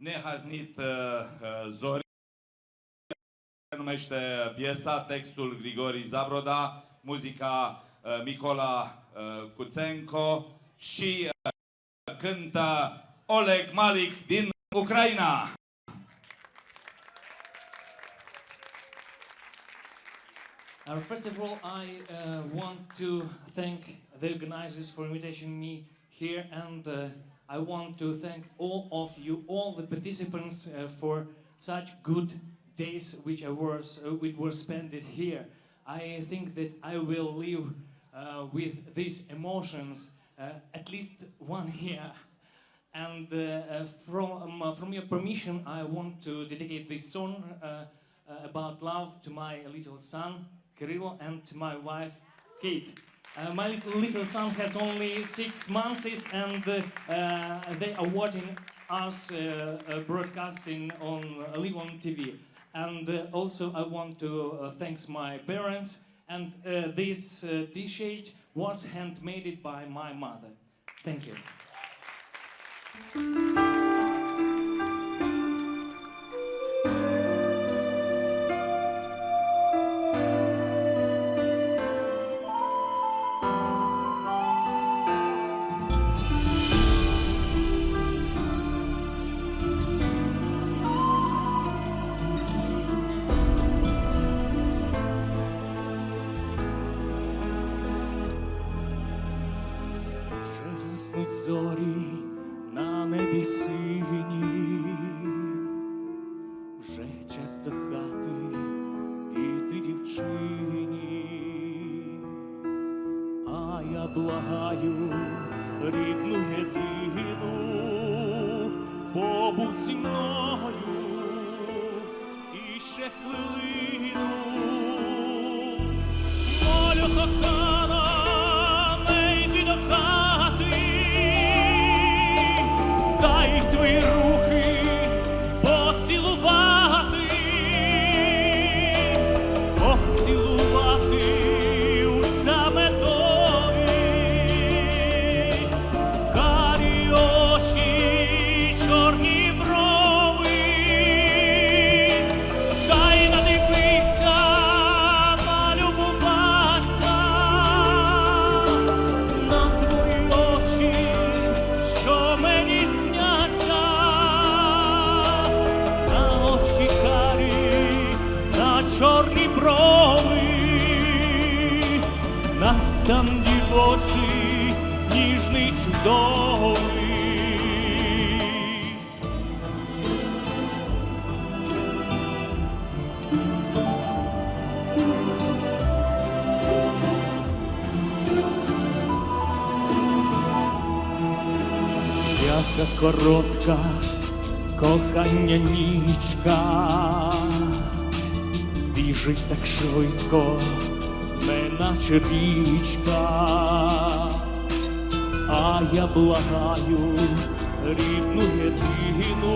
Nehaznit uh, uh, Zori se numește piesa, textul Grigori Zabroda, muzica uh, Micola uh, Kuțenko și uh, cântă Oleg Malik din Ucraina. Uh, first of all, I uh, want to thank the organizers for inviting me here, and uh, I want to thank all of you, all the participants, uh, for such good days which I was uh, which were spent here. I think that I will live with these emotions at least one year. And from uh, from your permission, I want to dedicate this song about love to my little son Kirilo and to my wife Kate. Uh, my little, son has only six months, and uh, uh, they are watching us uh, broadcasting on Live on TV. And uh, also, I want to thanks my parents. And this T-shirt was handmade by my mother. Thank you. Гаснуть зорі на небі сині, вже час до хати іти дівчині, а я благаю рідну єдину, побудь зі мною і ще хвилину. Молю кохана, нас там дівочі, ніжний чудовий. Яка коротка кохання нічка, біжить так швидко, неначе річка, а я благаю рідну єдину,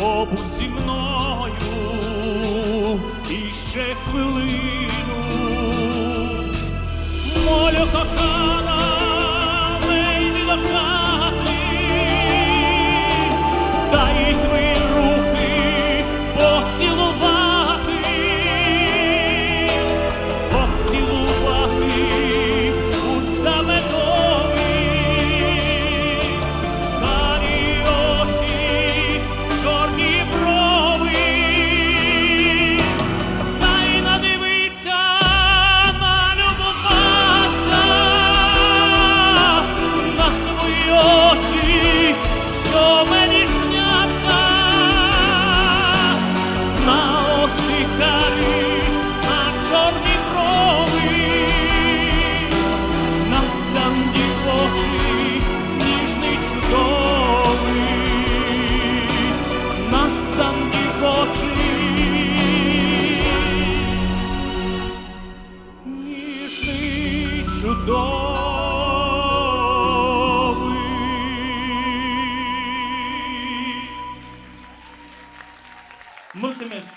побудь зі мною і ще хвилину. Молю кохана, Mulțumesc!